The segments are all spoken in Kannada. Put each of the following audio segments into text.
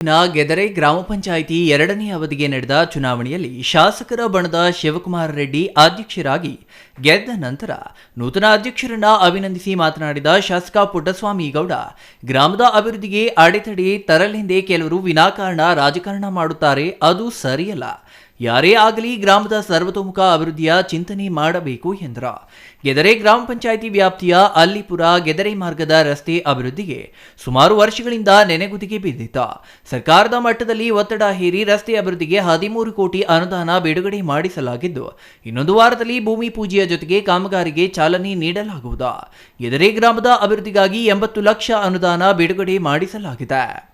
ನ ಗೆದರೆ ಗ್ರಾಮ ಪಂಚಾಯಿತಿ ಎರಡನೇ ಅವಧಿಗೆ ನಡೆದ ಚುನಾವಣೆಯಲ್ಲಿ ಶಾಸಕರ ಬಣದ ಶಿವಕುಮಾರ ರೆಡ್ಡಿ ಅಧ್ಯಕ್ಷರಾಗಿ ಗೆದ್ದ ನಂತರ ನೂತನ ಅಧ್ಯಕ್ಷರನ್ನ ಅಭಿನಂದಿಸಿ ಮಾತನಾಡಿದ ಶಾಸಕ ಪುಟ್ಟಸ್ವಾಮಿಗೌಡ ಗ್ರಾಮದ ಅಭಿವೃದ್ಧಿಗೆ ಅಡೆತಡೆ ತರಲೆಂದೇ ಕೆಲವರು ವಿನಾಕಾರಣ ರಾಜಕಾರಣ ಮಾಡುತ್ತಾರೆ, ಅದು ಸರಿಯಲ್ಲ. ಯಾರೇ ಆಗಲಿ ಗ್ರಾಮದ ಸರ್ವತೋಮುಖ ಅಭಿವೃದ್ಧಿಯ ಚಿಂತನೆ ಮಾಡಬೇಕು ಎಂದರ. ಗೆದರೆ ಗ್ರಾಮ ಪಂಚಾಯಿತಿ ವ್ಯಾಪ್ತಿಯ ಅಲ್ಲಿಪುರ ಗೆದರೆ ಮಾರ್ಗದ ರಸ್ತೆ ಅಭಿವೃದ್ಧಿಗೆ ಸುಮಾರು ವರ್ಷಗಳಿಂದ ನೆನೆಗುದಿಗೆ ಬಿದ್ದಿತ್ತ ಸರ್ಕಾರದ ಮಟ್ಟದಲ್ಲಿ ಒತ್ತಡ ಹೇರಿ ರಸ್ತೆ ಅಭಿವೃದ್ಧಿಗೆ ಹದಿಮೂರು ಕೋಟಿ ಅನುದಾನ ಬಿಡುಗಡೆ ಮಾಡಿಸಲಾಗಿದ್ದು, ಇನ್ನೊಂದು ವಾರದಲ್ಲಿ ಭೂಮಿ ಪೂಜೆಯ ಜೊತೆಗೆ ಕಾಮಗಾರಿಗೆ ಚಾಲನೆ ನೀಡಲಾಗುವುದು. ಗೆದರೆ ಗ್ರಾಮದ ಅಭಿವೃದ್ಧಿಗಾಗಿ ಎಂಬತ್ತು ಲಕ್ಷ ಅನುದಾನ ಬಿಡುಗಡೆ ಮಾಡಿಸಲಾಗಿದೆ.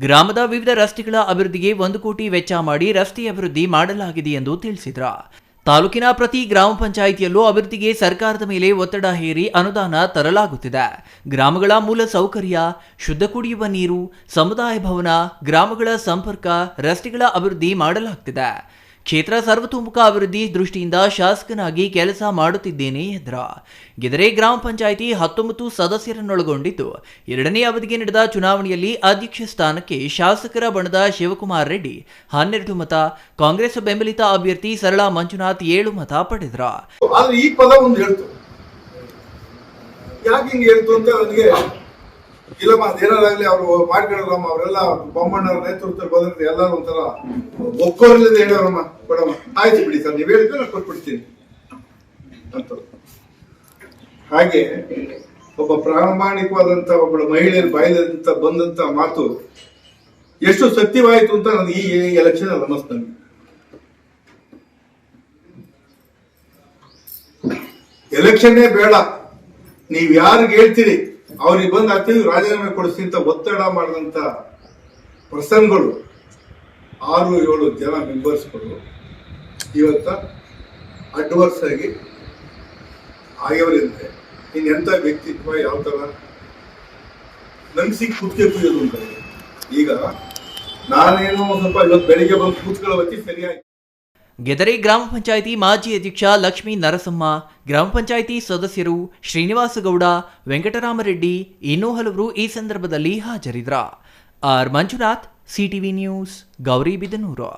ಗ್ರಾಮದ ವಿವಿಧ ರಸ್ತೆಗಳ ಅಭಿವೃದ್ಧಿಗೆ ಒಂದು ಕೋಟಿ ವೆಚ್ಚ ಮಾಡಿ ರಸ್ತೆ ಅಭಿವೃದ್ಧಿ ಮಾಡಲಾಗಿದೆ ಎಂದು ತಿಳಿಸಿದ್ರ. ತಾಲೂಕಿನ ಪ್ರತಿ ಗ್ರಾಮ ಪಂಚಾಯಿತಿಯಲ್ಲೂ ಅಭಿವೃದ್ಧಿಗೆ ಸರ್ಕಾರದ ಮೇಲೆ ಒತ್ತಡ ಹೇರಿ ಅನುದಾನ ತರಲಾಗುತ್ತಿದೆ. ಗ್ರಾಮಗಳ ಮೂಲ ಸೌಕರ್ಯ, ಶುದ್ಧ ಕುಡಿಯುವ ನೀರು, ಸಮುದಾಯ ಭವನ, ಗ್ರಾಮಗಳ ಸಂಪರ್ಕ, ರಸ್ತೆಗಳ ಅಭಿವೃದ್ಧಿ ಮಾಡಲಾಗ್ತಿದೆ. ಕ್ಷೇತ್ರ ಸರ್ವತೋಮುಖ ಅಭಿವೃದ್ಧಿ ದೃಷ್ಟಿಯಿಂದ ಶಾಸಕನಾಗಿ ಕೆಲಸ ಮಾಡುತ್ತಿದ್ದೇನೆ, ಎಂದ್ರ. ಗೆದರೆ ಗ್ರಾಮ ಪಂಚಾಯಿತಿ ಹತ್ತೊಂಬತ್ತು ಸದಸ್ಯರನ್ನೊಳಗೊಂಡಿದ್ದು, ಎರಡನೇ ಅವಧಿಗೆ ನಡೆದ ಚುನಾವಣೆಯಲ್ಲಿ ಅಧ್ಯಕ್ಷ ಸ್ಥಾನಕ್ಕೆ ಶಾಸಕರ ಬಣದ ಶಿವಕುಮಾರ್ ರೆಡ್ಡಿ, ಹನ್ನೆರಡು ಮತ, ಕಾಂಗ್ರೆಸ್ ಬೆಂಬಲಿತ ಅಭ್ಯರ್ಥಿ ಸರಳಾ ಮಂಜುನಾಥ್ ಏಳು ಮತ ಪಡೆದ್ರ. ಈ ಪದ ಒಂದು ಹೇಳ್ತು. ಯಾಕೆ ಹಿಂಗೆ ಹೇಳ್ತು ಅಂತ ನನಗೆ ಇಲ್ಲಮ್ಮ ಅದೇನಾರಾಗ್ಲಿ ಅವರು ಮಾಡ್ಕೊಳ್ಳೋರಮ್ಮ ಅವರೆಲ್ಲ ಬೊಮ್ಮಣ್ಣವ್ರ ನೇತೃತ್ವದಲ್ಲಿ ಬಂದ್ರೆ ಎಲ್ಲರೂ ಒಂಥರ ಒಕ್ಕೋರ್ಲಿಂದ ಹೇಳೋರಮ್ಮ ಕೊಡಮ್ಮ. ಆಯ್ತು ಬಿಡಿ ಸರ್, ನೀವು ಹೇಳಿದ್ರೆ ನಾನು ಕೊಟ್ಬಿಡ್ತೀನಿ ಅಂತ. ಹಾಗೆ ಒಬ್ಬ ಪ್ರಾಮಾಣಿಕವಾದಂತ ಒಬ್ಬಳ ಮಹಿಳೆಯರ ಬಾಯಿದಂತ ಬಂದಂತ ಮಾತು ಎಷ್ಟು ಸತ್ಯವಾಯಿತು ಅಂತ ನನಗೆ ಈ ಎಲೆಕ್ಷನ್ ಅನ್ನಿಸ್ತು ನನಗೆ ಎಲೆಕ್ಷನ್ನೇ ಬೇಡ. ನೀವ್ ಯಾರಿಗೆ ಹೇಳ್ತೀರಿ? ಅವ್ರಿಗೆ ಬಂದು ಅತಿ ರಾಜೀನಾಮೆ ಕೊಡಿಸಿ ಅಂತ ಒತ್ತಡ ಮಾಡಿದಂತ ಪ್ರಸಂಗಗಳು ಆರು ಏಳು ಜನ ಮೆಂಬರ್ಸ್ಗಳು ಇವತ್ತ ಅಡ್ವರ್ಸ್ ಆಗಿ ಆಗ್ಯವರಿದ್ರೆ ಇನ್ನೆಂಥ ವ್ಯಕ್ತಿತ್ವ, ಯಾವ ಥರ ನನ್ಸಿಗೆ ಕುತ್ತಿಗೆ ಕುಯ್ಯೋದು ಅಂತ. ಈಗ ನಾನೇನೋ ಸ್ವಲ್ಪ ಇವತ್ತು ಬೆಳಿಗ್ಗೆ ಬಂದು ಕೂತ್ಕೊಳ್ಳೋ ಸರಿಯಾಗಿ ಗೆದರೆ ಗ್ರಾಮ ಪಂಚಾಯಿತಿ ಮಾಜಿ ಅಧ್ಯಕ್ಷ ಲಕ್ಷ್ಮೀ ನರಸಮ್ಮ, ಗ್ರಾಮ ಪಂಚಾಯಿತಿ ಸದಸ್ಯರು ಶ್ರೀನಿವಾಸಗೌಡ, ವೆಂಕಟರಾಮರೆಡ್ಡಿ ಇನ್ನೂ ಹಲವರು ಈ ಸಂದರ್ಭದಲ್ಲಿ ಹಾಜರಿದ್ರ. R Manjunath, CTV news Gauribidanur